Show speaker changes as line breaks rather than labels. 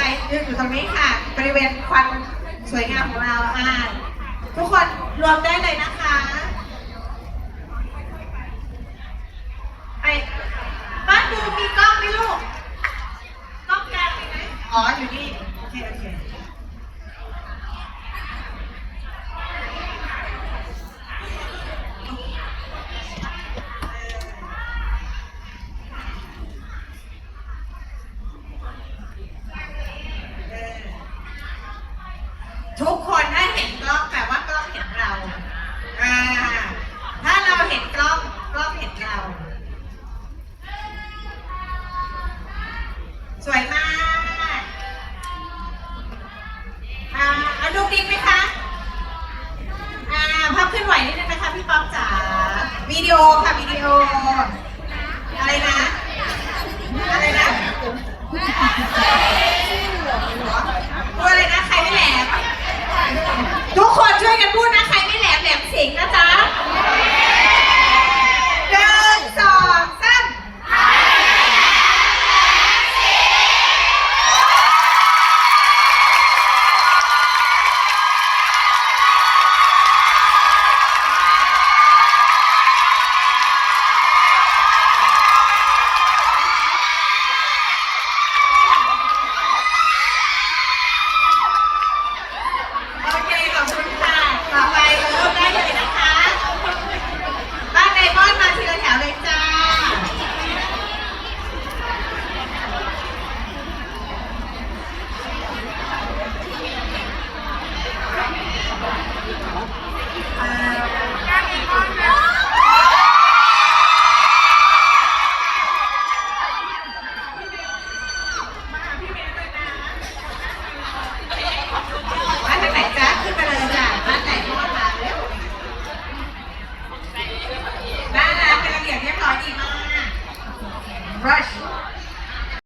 ไปยืนอยู่ตรงนี้ค่ะ บริเวณควันสวยงามของเราอ่าทุกคนรวมได้เลยนะคะไอ้บ้านบูมมีกล้องไหมลูก กล้องกลางมีไหมอ๋อ อยู่นี่ โอเค โอเค ทุกคนถ้าเห็นกล้องแปลว่ากล้องเห็นเราอ่าถ้าเราเห็นกล้องกล้องเห็นเรา สวยมากอ่าเอาดูดิไหมคะอ่าภาพเคลื่อนไหวนิดนึงนะคะพี่ป๊อปจ๋าวิดีโอค่ะวิดีโอ อะไรนะ อะไรนะพูดอะไรนะใคร